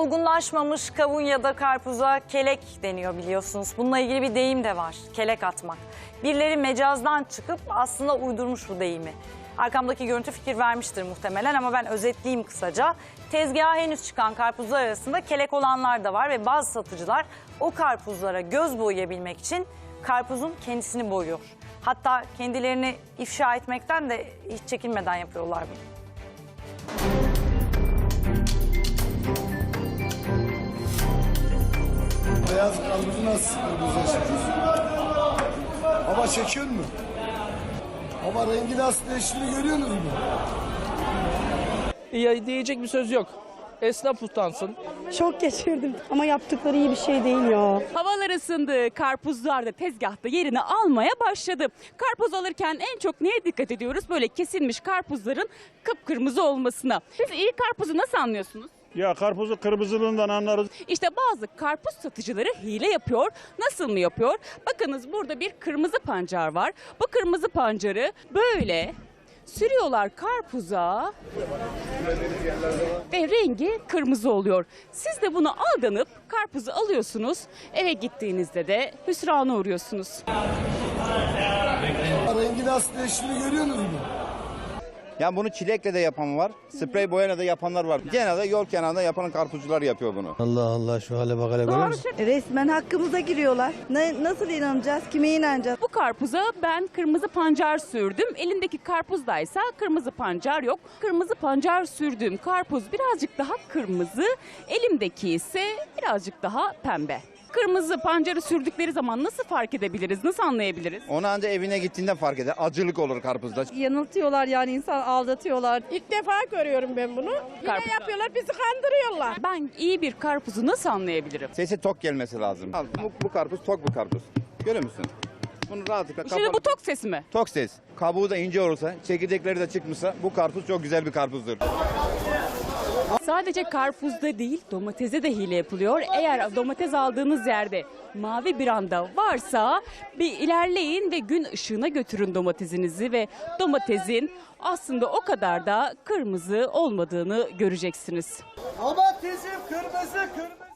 Olgunlaşmamış kavun ya da karpuza kelek deniyor biliyorsunuz. Bununla ilgili bir deyim de var. Kelek atmak. Birileri mecazdan çıkıp aslında uydurmuş bu deyimi. Arkamdaki görüntü fikir vermiştir muhtemelen ama ben özetleyeyim kısaca. Tezgaha henüz çıkan karpuzlar arasında kelek olanlar da var ve bazı satıcılar o karpuzlara göz boyayabilmek için karpuzun kendisini boyuyor. Hatta kendilerini ifşa etmekten de hiç çekinmeden yapıyorlar bunu. Beyaz karpuzu nasıl kırmızılaştırıyorsun? Baba çekiyor mu? Baba rengi nasıl değiştiğini görüyorsunuz mu? Ya diyecek bir söz yok. Esnaf utansın. Şok geçirdim ama yaptıkları iyi bir şey değil ya. Havalar ısındı. Karpuzlar da tezgahta yerini almaya başladı. Karpuz alırken en çok neye dikkat ediyoruz? Böyle kesilmiş karpuzların kıpkırmızı olmasına. Siz iyi karpuzu nasıl anlıyorsunuz? Ya karpuzu kırmızılığından anlarız. İşte bazı karpuz satıcıları hile yapıyor. Nasıl mı yapıyor? Bakınız burada bir kırmızı pancar var. Bu kırmızı pancarı böyle sürüyorlar karpuza ve rengi kırmızı oluyor. Siz de bunu aldanıp karpuzu alıyorsunuz. Eve gittiğinizde de hüsrana uğruyorsunuz. Rengi nasıl değiştiğini görüyorsunuz mu? Yani bunu çilekle de yapan var. Sprey boyayla da yapanlar var. Genelde yol kenarında yapan karpuzcular yapıyor bunu. Allah Allah şu hale bak hele musun? Resmen hakkımıza giriyorlar. Ne, nasıl inanacağız? Kime inanacağız? Bu karpuza ben kırmızı pancar sürdüm. Elindeki karpuzdaysa kırmızı pancar yok. Kırmızı pancar sürdüğüm karpuz birazcık daha kırmızı. Elimdeki ise birazcık daha pembe. Kırmızı pancarı sürdükleri zaman nasıl fark edebiliriz? Nasıl anlayabiliriz? Onu ancak evine gittiğinde fark eder. Acılık olur karpuzda. Yanıltıyorlar yani insan aldatıyorlar. İlk defa görüyorum ben bunu. Yine Karpuzda. yapıyorlar bizi kandırıyorlar. Ben iyi bir karpuzu nasıl anlayabilirim? Sesi tok gelmesi lazım. Al, bu, bu karpuz tok bir karpuz. Görüyor musun? Bunu rahatlıkla Şimdi kapalı- bu tok sesi mi? Tok ses. Kabuğu da ince olursa, çekirdekleri de çıkmışsa bu karpuz çok güzel bir karpuzdur. Sadece karpuzda değil domatese de hile yapılıyor. Eğer domates aldığınız yerde mavi bir anda varsa bir ilerleyin ve gün ışığına götürün domatesinizi ve domatesin aslında o kadar da kırmızı olmadığını göreceksiniz. Domatesim kırmızı kırmızı.